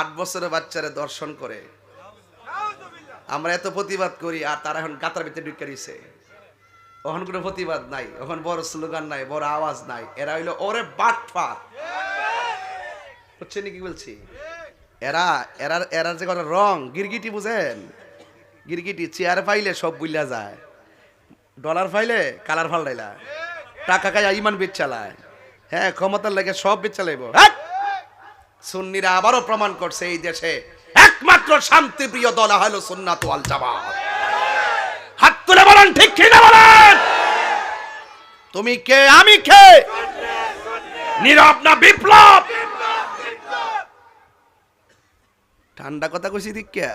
আট বছরের বাচ্চারা দর্শন করে। আমরা এত প্রতিবাদ করি আর তারা এখন গাতার ভিতরে ঢুকে দিছে ওখান কোনো প্রতিবাদ নাই, ওখান বড় স্লোগান নাই, বড় আওয়াজ নাই। এরা হইল ওরে বাটফার হচ্ছে নাকি বলছি? এরা এরা এরা যে কথা রং, গিরগিটি বুঝেন? গিরগিটি, চেয়ার পাইলে সব বুইলা যায়। ডলার পাইলে কালার ফাল্টাইলা টাকা খাই ইমান বেচ চালায় হ্যাঁ ক্ষমতার লাগে সব বেচ চালাইব হ্যাঁ! সুন্নিরা আবারও প্রমাণ করছে এই দেশে একমাত্র শান্তিপ্রিয় দল হলো সুন্নাত ওয়াল জামাত। হাত তুলে বলেন, ঠিক কি না বলেন? তুমি কে, আমি কে? নীরব না বিপ্লব? ঠান্ডা কথা কইছি দীক্ষা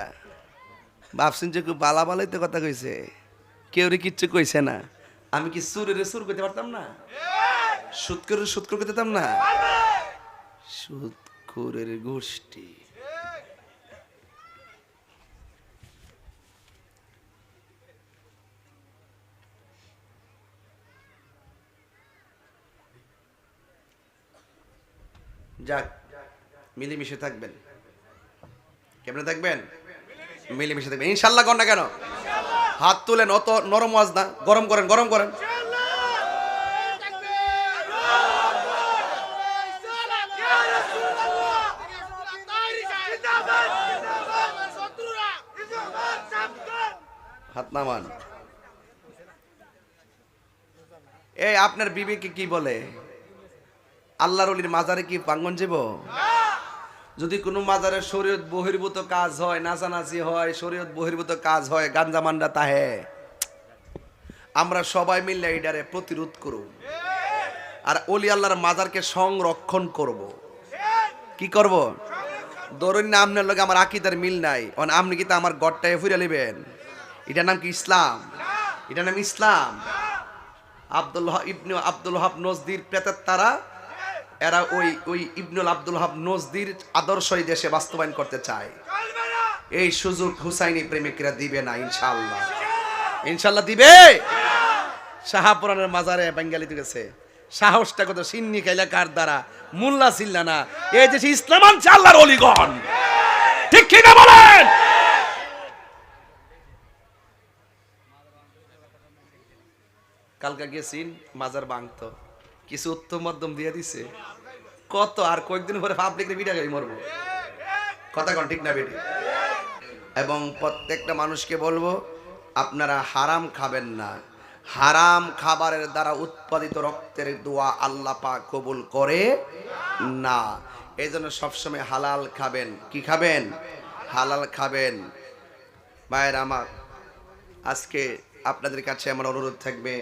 ভাবছেন যে বালা বালাই কথা কইছে। কেউ রে কিচ্ছু কইছে না। আমি কি সুরের সুর করতে পারতাম না? সুদ করে সুদ করে দিতাম না? সুদ খুরের গোষ্ঠী। যাক, মিলেমিশে থাকবেন। কেমনে থাকবেন? মিলেমিশে থাকবেন। ইনশাল্লাহ কর না কেন? হাত তুলেন অত নরম আওয়াজ না। গরম করেন গরম করেন। হাত নামান এই আপনার বিবেকে কি বলে? আল্লাহর অলির মাজারে কি পাঙ্গন যাব? যদি কোনো মাজারে শরীয়ত বহির্ভূত কাজ হয়, নাচানাচি হয়, শরীয়ত বহির্ভূত কাজ হয়, গাঞ্জা মান্ডা তাহে, আমরা সবাই মিলে এইটারে প্রতিরোধ করব আর অলি আল্লাহর মাজারকে সংরক্ষণ করব। কি করব? ধরুন না, আপনার লোক আমার আকিদার মিল নাই। অন, আপনি কি তা আমার গড়টায় ফুরে নেবেন? এটার নাম কি? ইসলাম। এটার নাম ইসলাম। আব্দুল ইবনু আব্দুল হাব নজদির প্রেতের তারা, এরা ওই ওই ইবনুল আব্দুল হাব নজদির আদর্শই দেশে বাস্তবায়ন করতে চায়। এই সুযোগ হুসাইনি প্রেমিকরা দিবে না ইনশাল্লাহ ইনশাল্লাহ দিবে? শাহাপুরানের মাজারে বেঙ্গালি গেছে। সাহসটা কত? সিন্নি খাইলা কার দ্বারা? মুল্লা ছিল্লা না। এই দেশে ইসলাম আনছে আল্লাহর অলিগণ। ঠিক কি না বলেন? কালকা গেছিন মাজার বাংতো কিছু উত্তম মাধ্যম দিয়ে দিছে। কত আর কয়েকদিন পরে পাবলিকের ভিডিও গাড়ি মরবো। কথা কোন, ঠিক না বেটি? এবং প্রত্যেকটা মানুষকে বলব, আপনারা হারাম খাবেন না। হারাম খাবারের দ্বারা উৎপাদিত রক্তের দোয়া আল্লাহ পাক কবুল করে না। এই জন্য সবসময় হালাল খাবেন। কি খাবেন? হালাল খাবেন। মায়ের আমার, আজকে আপনাদের কাছে আমার অনুরোধ থাকবে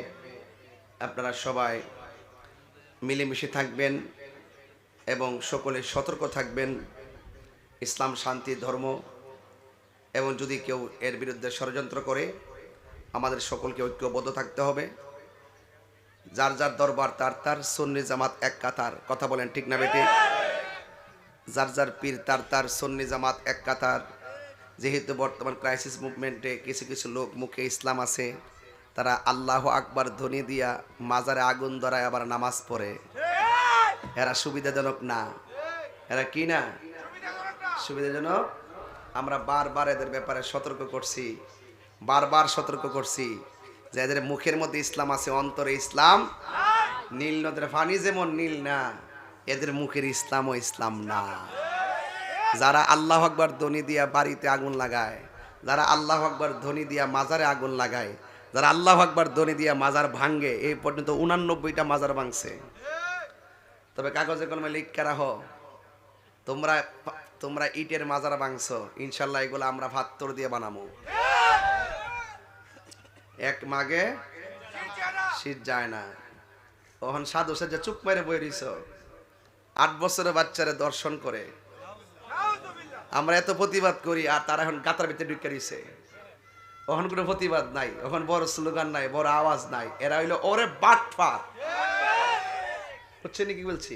আপনারা সবাই মিলেমিশে থাকবেন এবং সকলে সতর্ক থাকবেন। ইসলাম, শান্তি, ধর্ম এবং যদি কেউ এর বিরুদ্ধে ষড়যন্ত্র করে, আমাদের সকলকে ঐক্যবদ্ধ থাকতে হবে। যার যার দরবার, তার তার সন্নি জামাত এক কাতার। কথা বলেন ঠিক না বেটি? যার যার পীর, তার তার সন্নি জামাত এক কাতার। যেহেতু বর্তমান ক্রাইসিস মুভমেন্টে কিছু কিছু লোক মুখে ইসলাম আছে তারা আল্লাহ আকবার ধ্বনি দিয়া মাজারে আগুন ধরায় আবার নামাজ পড়ে। এরা সুবিধাজনক না। এরা কি না? সুবিধাজনক? আমরা বারবার এদের ব্যাপারে সতর্ক করছি। বারবার সতর্ক করছি যে এদের মুখের মধ্যে ইসলাম আছে, অন্তরে ইসলাম। নীল নদের পানি যেমন নীল না, এদের মুখের ইসলামও ইসলাম না। যারা আল্লাহ আকবার ধ্বনি দিয়া বাড়িতে আগুন লাগায়, যারা আল্লাহ আকবার ধ্বনি দিয়া মাজারে আগুন লাগায় যারা আল্লাহ আকবার ধ্বনি দিয়া মাজার ভাঙ্গে এই পর্যন্ত উনানব্বইটা মাজার ভাঙছে। তবে কাগজে কলমে লিখকে রাখো, তোমরা তোমরা ইটের মাজার ভাঙছো, ইনশাল্লাহ এগুলো আমরা ভাত্তর দিয়ে বানাবো এক মাগে শীত যায় না। তখন সাধু সাজা চুপ মেরে বই রইছ। আট বছরের বাচ্চারা দর্শন করে। আমরা এত প্রতিবাদ করি আর তারা এখন গাতার ভিতরে ঢুকে দিছে ওখান কোনো প্রতিবাদ নাই, ওখান বড় স্লোগান নাই, বড় আওয়াজ নাই। এরা হইল, ওরে বাটফার হচ্ছে নাকি বলছি?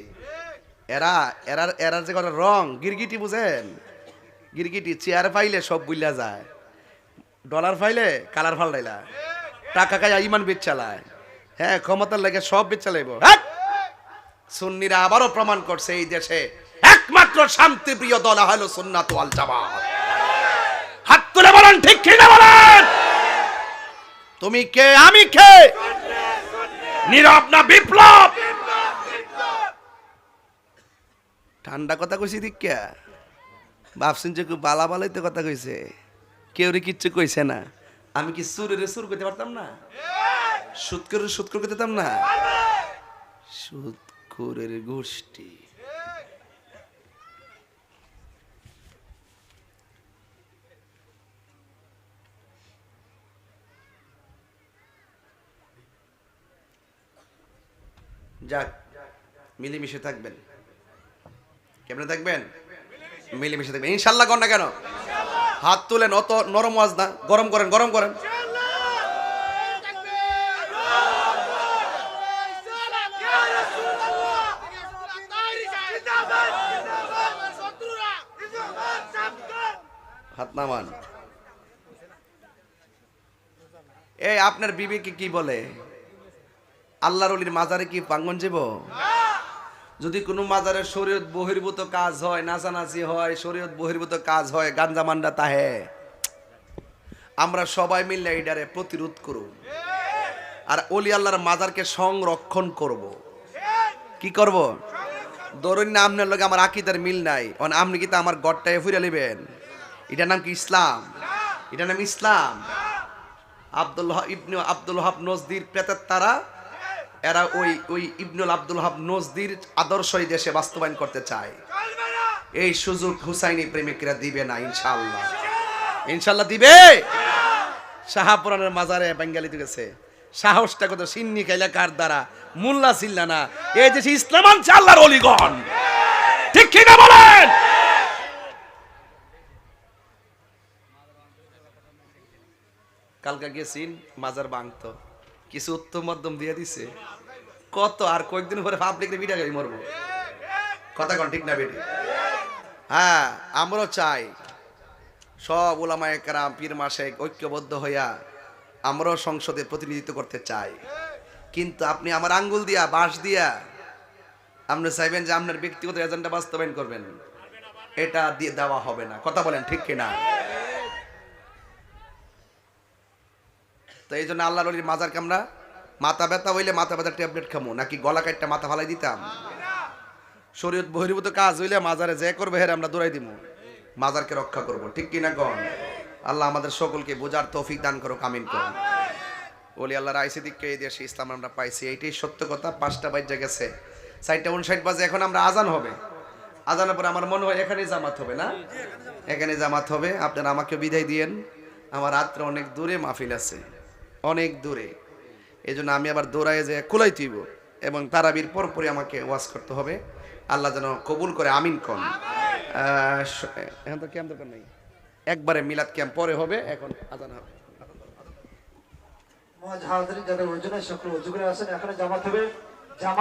এরা এরা এরা যে কথা, রং, গিরগিটি বুঝেন? গিরগিটি, চেয়ার পাইলে সব বুইলা যায়। ডলার পাইলে কালার ফাল্টাইলা। টাকা খাই ইমান বেচ চালায়। হ্যাঁ ক্ষমতার লাগে সব বেচ চালাইব। সুন্নিরা আবারও প্রমাণ করছে এই দেশে একমাত্র শান্তিপ্রিয় দল হলো সুন্নাত ওয়াল জামাত। বলেন ঠিক কি না বলেন? তুমি কে? আমি কে? নীরব না বিপ্লব? ঠান্ডা কথা কইছি দিক্কা ভাবছেন যে বালা বালাই তো কথা কইছে। কেউ রে কিচ্ছু কইছে না। আমি কি সুরে সুর করতে পারতাম না? সুদ করে সুদ করে দিতাম না? সুদ করে গোষ্ঠী। যাক, মিলেমিশে থাকবেন। কেমনে থাকবেন? মিলেমিশে থাকবেন। ইনশাল্লাহ কর না কেন? হাত তুলেন, অত নরম ওয়াজ না। গরম করেন গরম করেন। হাত নামান। এই আপনার বিবেকে কি বলে? আল্লাহর অলির মাজারে কি পাঙ্গন যাব যদি কোনো মাজারে শরীয়ত বহির্ভূত কাজ হয়, নাচানাচি হয়, শরীয়ত বহির্ভূত কাজ হয়, গাঞ্জা মান্ডা তাহে। আমরা সবাই মিলে এইটারে প্রতিরোধ করব আর অলি আল্লাহর মাজারকে সংরক্ষণ করব। কি করব? ধরুন না আপনার লোক আমার আকিদার মিল নাই। অন, আপনি কি তা আমার গড়টায় ফুরে নেবেন? এটার নাম কি ইসলাম? এটার নাম ইসলাম। আব্দুল ইবনু আব্দুল হাব নজদির প্রেতের তারা এরা ওই ওই ইবনুল আব্দুল হাব নজদির আদর্শই দেশে বাস্তবায়ন করতে চায়। এই সুযোগ হুসাইনি প্রেমিকরা দিবে না, ইনশাআল্লাহ। ইনশাআল্লাহ দিবে? শাহাপুরানের মাজারে বেঙ্গালি গেছে সাহসটা কত? সিন্নি খাইলা কার দ্বারা? মুল্লা ছিল্লা না। এই দেশে ইসলাম আনছে আল্লাহর অলিগণ। ঠিক কি না বলেন? কালকা গেছিন মাজার বাংতো কিছু উত্তম মাধ্যম দিয়ে দিছে। কত আর কয়েকদিন পরে পাবলিক ভিডিও গাড়ি মরবো। কথা কন, ঠিক না বেটি? হ্যাঁ আমরাও চাই। সব ওলামায় কারাম পীর মাসে ঐক্যবদ্ধ হইয়া আমরাও সংসদে প্রতিনিধিত্ব করতে চাই। কিন্তু আপনি আমার আঙ্গুল দিয়া, বাঁশ দিয়া আপনি চাইবেন যে আপনার ব্যক্তিগত এজেন্ডা বাস্তবায়ন করবেন। এটা দিয়ে দেওয়া হবে না। কথা বলেন, ঠিক কিনা? তো এই জন্য আল্লাহর অলির মাজার কামরা মাথা ব্যথা হইলে মাথা ব্যথা ট্যাবলেট খামো, নাকি গলা কাটটা মাথা ফালাই দিতাম? শরীয়ত বহির্ভূত কাজ হইলে মাজারে যে করবে হেরে আমরা দৌড়াই দিব মাজারকে রক্ষা করব, ঠিক কি না কন? আল্লাহ আমাদের সকলকে বোঝার তৌফিক দান করো কামিন করো বলি আল্লাহর আইসি দিককে এই দেশে ইসলাম আমরা পাইছি, এইটাই সত্য কথা, পাঁচটা বাজ্যা গেছে। সাইডটা উনষাট বাজে, এখন আমরা আজান হবে। আজানের পরে আমার মনে হয় এখানে জামাত হবে, না? এখানে জামাত হবে। আপনারা আমাকে বিদায় দিয়েন। আমার রাত্রে অনেক দূরে মাহফিল আছে। অনেক দূরে। এই জন্য আমি আবার দৌড়ায় যে কুলাই তুইব এবং তারাবির পরপরই আমাকে ওয়াজ করতে হবে। আল্লাহ যেন কবুল করে আমিন কন। এখন তো ক্যাম্প দরকার নেই। একবারে মিলাদ ক্যাম্প পরে হবে এখন আজান হবে। মহাজ হাজারি যাদের ওজনে সকল অজু করে আসেন এখানে জামাত হবে। জামাত